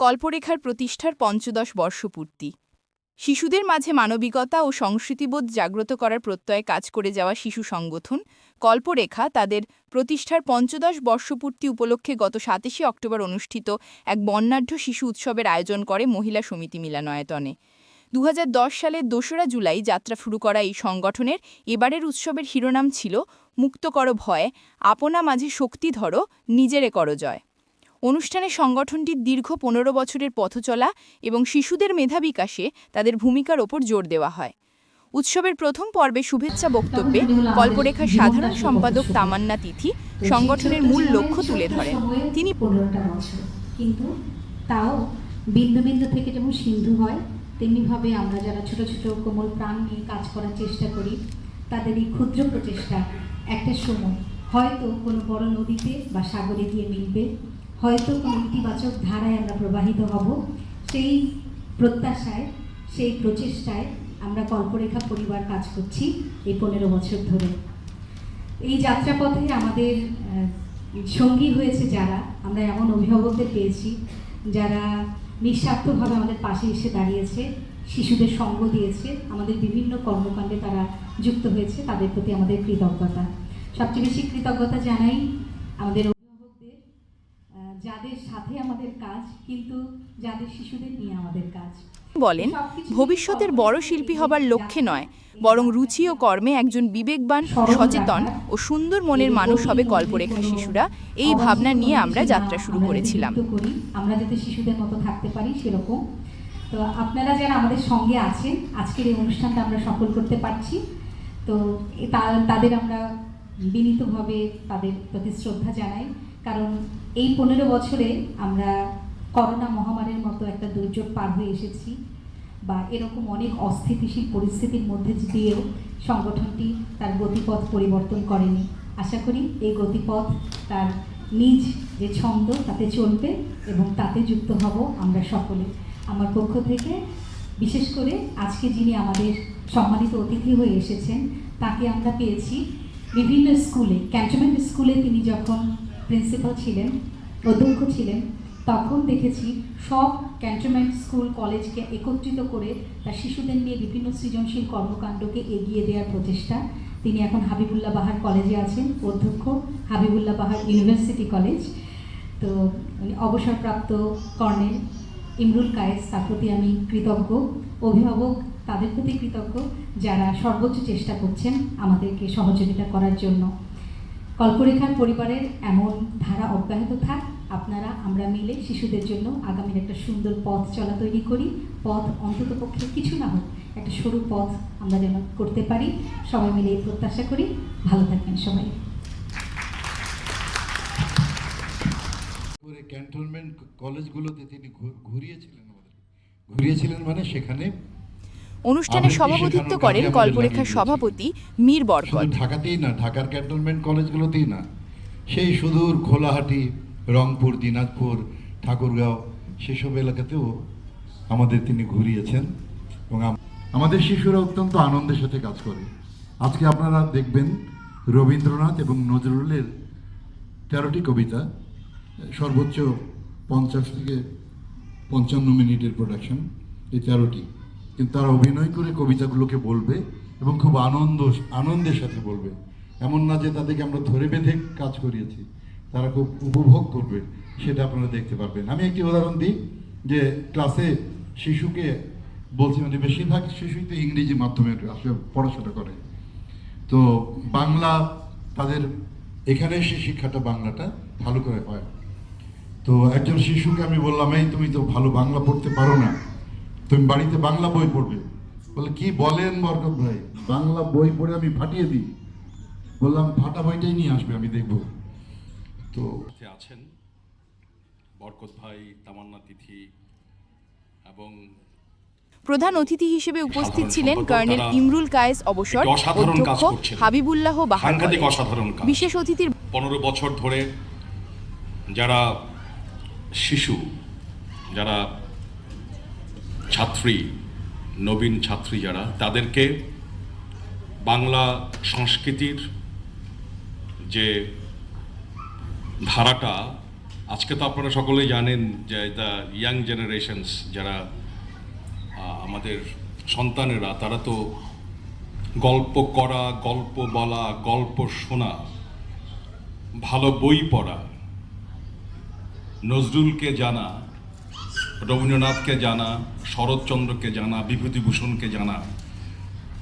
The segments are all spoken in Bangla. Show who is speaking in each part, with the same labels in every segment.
Speaker 1: কল্পরেখার প্রতিষ্ঠার পঞ্চদশ বর্ষপূর্তি। শিশুদের মাঝে মানবিকতা ও সংস্কৃতিবোধ জাগ্রত করার প্রত্যয়ে কাজ করে যাওয়া শিশু সংগঠন কল্পরেখা তাদের প্রতিষ্ঠার পঞ্চদশ বর্ষপূর্তি উপলক্ষে গত সাতাশে অক্টোবর অনুষ্ঠিত এক বর্ণাঢ্য শিশু উৎসবের আয়োজন করে মহিলা সমিতি মিলনায়তনে। দু সালের দোসরা জুলাই যাত্রা শুরু করা এই সংগঠনের এবারের উৎসবের শিরোনাম ছিল মুক্ত করো ভয়, আপনা মাঝে শক্তি ধরো, নিজেরে করো জয়। অনুষ্ঠানে সংগঠনটির দীর্ঘ পনেরো বছরের পথচলা এবং শিশুদের মেধা বিকাশে তাদের ভূমিকার ওপর জোর দেওয়া হয়। উৎসবের প্রথম পর্বে শুভেচ্ছা বক্তব্যে কল্পরেখার সাধারণ সম্পাদক তামান্না তিথি সংগঠনের মূল লক্ষ্য তুলে ধরেন। তিনি
Speaker 2: পনেরোটা বছর, কিন্তু তাও বিন্দু বিন্দু থেকে যেমন সিন্ধু হয় তেমনিভাবে আমরা যারা ছোট ছোট কোমল প্রাণ নিয়ে কাজ করার চেষ্টা করি, তাদের এই ক্ষুদ্র প্রচেষ্টা একটা সময় হয়তো কোনো বড় নদীতে বা সাগরে গিয়ে মিলবে। হয়তো কোনো ইতিবাচক ধারায় আমরা প্রবাহিত হব, সেই প্রত্যাশায়, সেই প্রচেষ্টায় আমরা কল্পরেখা পরিবার কাজ করছি এই পনেরো বছর ধরে। এই যাত্রাপথে আমাদের সঙ্গী হয়েছে যারা, আমরা এমন অভিভাবকদের পেয়েছি যারা নিঃস্বার্থভাবে আমাদের পাশে এসে দাঁড়িয়েছে, শিশুদের সঙ্গ দিয়েছে, আমাদের বিভিন্ন কর্মকাণ্ডে তারা যুক্ত হয়েছে, তাদের প্রতি আমাদের কৃতজ্ঞতা। সবচেয়ে বেশি কৃতজ্ঞতা জানাই আমাদের সাথে আমাদের কাজ কিন্তু যাদের শিশুদের নিয়ে আমাদের কাজ।
Speaker 1: বলেন ভবিষ্যতের বড় শিল্পী হবার লক্ষ্যে নয় বরং রুচি ও কর্মে একজন বিবেকবান সচেতন ও সুন্দর মনের মানুষ হবে কল্পরেখা শিশুরা। এই ভাবনা নিয়ে আমরা যাত্রা শুরু করেছিলাম।
Speaker 2: আমরা যাতে শিশুদের মতো থাকতে পারি সেরকম। তো আপনারা যারা আমাদের সঙ্গে আছেন আজকের এই অনুষ্ঠানটা আমরা সফল করতে পারছি। তো তাদের আমরা বিনীতভাবে তাদের প্রতি শ্রদ্ধা জানাই। কারণ এই পনেরো বছরে আমরা করোনা মহামারীর মতো একটা দুর্যোগ পার হয়ে এসেছি বা এরকম অনেক অস্থিতিশীল পরিস্থিতির মধ্যে দিয়েও সংগঠনটি তার গতিপথ পরিবর্তন করেনি। আশা করি এই গতিপথ তার নিজ যে ছন্দ তাতে চলবে এবং তাতে যুক্ত হব আমরা সকলে। আমার পক্ষ থেকে বিশেষ করে আজকে যিনি আমাদের সম্মানিত অতিথি হয়ে এসেছেন, তাকে আমরা পেয়েছি বিভিন্ন স্কুলে, ক্যান্টনমেন্ট স্কুলে তিনি যখন প্রিন্সিপাল ছিলেন, অধ্যক্ষ ছিলেন, তখন দেখেছি সব ক্যান্টনমেন্ট স্কুল কলেজকে একত্রিত করে তার শিশুদের নিয়ে বিভিন্ন সৃজনশীল কর্মকাণ্ডকে এগিয়ে দেওয়ার প্রচেষ্টা। তিনি এখন হাবিবুল্লাহ বাহার কলেজে আছেন, অধ্যক্ষ হাবিবুল্লাহ বাহার ইউনিভার্সিটি কলেজ। তো অবসরপ্রাপ্ত কর্নেল ইমরুল কায়েস, তার প্রতি আমি কৃতজ্ঞ। অভিভাবক তাদের প্রতি কৃতজ্ঞ যারা সর্বোচ্চ চেষ্টা করছেন আমাদেরকে সহযোগিতা করার জন্য। কল্পরেখার পরিবারের এমন ধারা অব্যাহত থাক, আপনারা, আমরা মিলে শিশুদের জন্য আগামীর একটা সুন্দর পথ চলা তৈরি করি। পথ অন্তত পক্ষে কিছু না হোক, একটা সরু পথ আমরা যেন করতে পারি। সবাই মিলে প্রত্যাশা করি। ভালো থাকবেন সবাই।
Speaker 3: ক্যান্টনমেন্ট কলেজগুলোতে তিনি ঘুরিয়েছিলেন ঘুরিয়েছিলেন মানে সেখানে
Speaker 1: অনুষ্ঠানে সভাপতিত্ব করেন কল্পরেখার সভাপতি মীর বরকত।
Speaker 3: ঢাকাতেই না ঢাকার ক্যান্টনমেন্ট কলেজগুলোতেই না সেই সুদূর খোলাহাটি রংপুর দিনাজপুর ঠাকুরগাঁও সেসব এলাকাতেও আমাদের তিনি ঘুরিয়েছেন এবং আমাদের শিশুরা অত্যন্ত আনন্দের সাথে কাজ করে। আজকে আপনারা দেখবেন রবীন্দ্রনাথ এবং নজরুলের তেরোটি কবিতা সর্বোচ্চ পঞ্চাশ থেকে পঞ্চান্ন মিনিটের প্রোডাকশন এই তেরোটি। কিন্তু তারা অভিনয় করে কবিতাগুলোকে বলবে এবং খুব আনন্দ, আনন্দের সাথে বলবে। এমন না যে তাদেরকে আমরা ধরে বেঁধে কাজ করিয়েছি। তারা খুব উপভোগ করবে, সেটা আপনারা দেখতে পারবেন। আমি একটি উদাহরণ দিই, যে ক্লাসে শিশুকে বলছি মানে বেশিরভাগ শিশুই তো ইংরেজি মাধ্যমে আসলে পড়াশোনা করে। তো বাংলা তাদের, এখানে এসে শিক্ষাটা বাংলাটা ভালো করে হয়। তো একজন শিশুকে আমি বললাম, এই তুমি তো ভালো বাংলা পড়তে পারো না। তুমি বাড়িতে বাংলা বই পড়বে। বলে কি বলেন বরকত ভাই? বাংলা বই পড়ে আমি ফাটিয়ে দিই। বললাম ফাটা বইটাই নিয়ে আসবে আমি দেখব। তো
Speaker 4: আছেন বরকত ভাই তামান্না তিথি এবং
Speaker 1: প্রধান অতিথি হিসেবে উপস্থিত ছিলেন কর্নেল ইমরুল কায়েস অবসর অধ্যক্ষ হাবিবুল্লাহ বাহার
Speaker 4: সাংঘাতিক অসাধারণ
Speaker 1: বিশেষ অতিথির
Speaker 4: পনেরো বছর ধরে যারা শিশু যারা ছাত্রী, নবীন ছাত্রী যারা, তাদেরকে বাংলা সংস্কৃতির যে ধারাটা, আজকে তো আপনারা সকলেই জানেন যে দ্য ইয়াং জেনারেশনস যারা আমাদের সন্তানেরা, তারা তো গল্প করা, গল্প বলা, গল্প শোনা, ভালো বই পড়া, নজরুলকে জানা, রবীন্দ্রনাথকে জানা শরৎচন্দ্রকে জানা বিভূতিভূষণকে জানা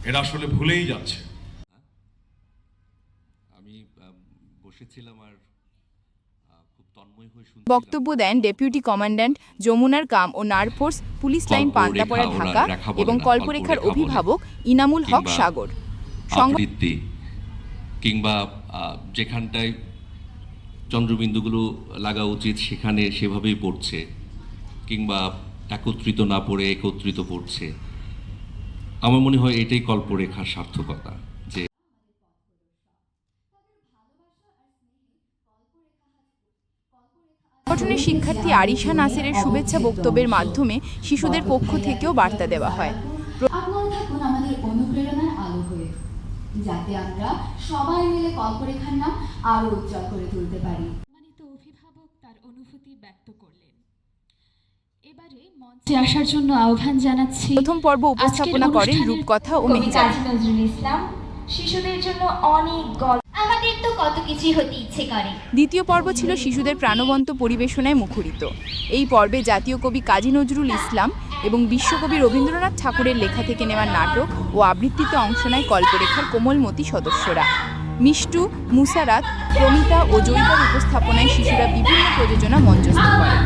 Speaker 4: এরা আসলে ভুলেই যাচ্ছে।
Speaker 5: আমি বসেছিলাম আর হয়ে
Speaker 1: বক্তব্য দেন ডেপুটি কমান্ড্যান্ট যমুনার কাম ও নারফোর্স পুলিশ লাইন পান্তাপাড়া ঢাকা এবং কল্পরেখার অভিভাবক ইনামুল হক সাগর।
Speaker 5: কিংবা আহ, যেখানটায় চন্দ্রবিন্দুগুলো লাগা উচিত সেখানে সেভাবেই পড়ছে কিংবা একত্রিত না পড়ে একত্রিত পড়ছে। আমার মনে হয় এটাই কল্পরেখার সার্থকতা যে
Speaker 1: সংগঠনের শিক্ষার্থী আরিশা নাসিরের শুভেচ্ছা বক্তব্যের মাধ্যমে শিশুদের পক্ষ থেকেও বার্তা দেওয়া হয়।
Speaker 6: আপনারা থাকুন আমাদের অনুপ্রেরণার আলো হয়ে যাতে আমরা সবাই মিলে কল্পরেখার নাম আরও উজ্জ্বল করে তুলতে পারি।
Speaker 7: অভিভাবক তার অনুভূতি ব্যক্ত এবারে মঞ্চে আসার জন্য আহ্বান জানাচ্ছি
Speaker 1: প্রথম পর্ব উপস্থাপনা করেন রূপকথা ও মেহজাব
Speaker 8: কাজী নজরুল ইসলাম। শিশুদের জন্য অনেক গল্প।
Speaker 9: আমাদের তো কত কিছুই হতে ইচ্ছে করে।
Speaker 1: দ্বিতীয় পর্ব ছিল শিশুদের প্রাণবন্ত পরিবেশনায় মুখরিত। এই পর্বে জাতীয় কবি কাজী নজরুল ইসলাম এবং বিশ্বকবি রবীন্দ্রনাথ ঠাকুরের লেখা থেকে নেওয়া নাটক ও আবৃত্তিতে অংশ নেয় কল্পরেখার কোমলমতি সদস্যরা। মিষ্টু মুসারাত প্রমিতা ও জৈবর উপস্থাপনায় শিশুরা বিভিন্ন প্রযোজনা মঞ্চস্থ করে।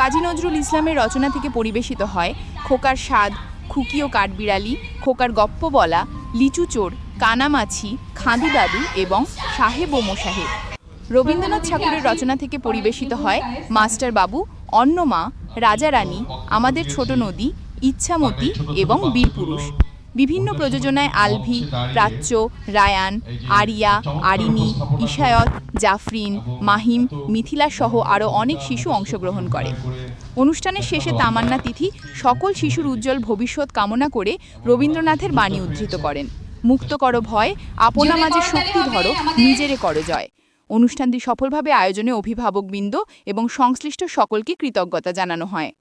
Speaker 1: কাজী নজরুল ইসলামের রচনা থেকে পরিবেশিত হয় খোকার স্বাদ, খুকি ও কাঠবিড়ালি, খোকার গপ্প বলা, লিচু চোর কানামাছি খাঁদু দাদু এবং সাহেব ও মোসাহেব রবীন্দ্রনাথ ঠাকুরের রচনা থেকে পরিবেশিত হয় মাস্টার বাবু, অন্নমা, রাজারানী, আমাদের ছোট নদী, ইচ্ছামতি এবং বীরপুরুষ। বিভিন্ন প্রযোজনায় আলভি, প্রাচ্য, রায়ান, আরিয়া আরিনি ইশায়ত, জাফরিন, মাহিম, মিথিলা সহ আরও অনেক শিশু অংশগ্রহণ করে। অনুষ্ঠানের শেষে তামান্না তিথি সকল শিশুর উজ্জ্বল ভবিষ্যৎ কামনা করে রবীন্দ্রনাথের বাণী উদ্ধৃত করেন। মুক্ত করো ভয় আপনা মাঝে শক্তি ধরো নিজেরে করো জয়। অনুষ্ঠানটি সফলভাবে আয়োজনে অভিভাবকবৃন্দ এবং সংশ্লিষ্ট সকলকে কৃতজ্ঞতা জানানো হয়।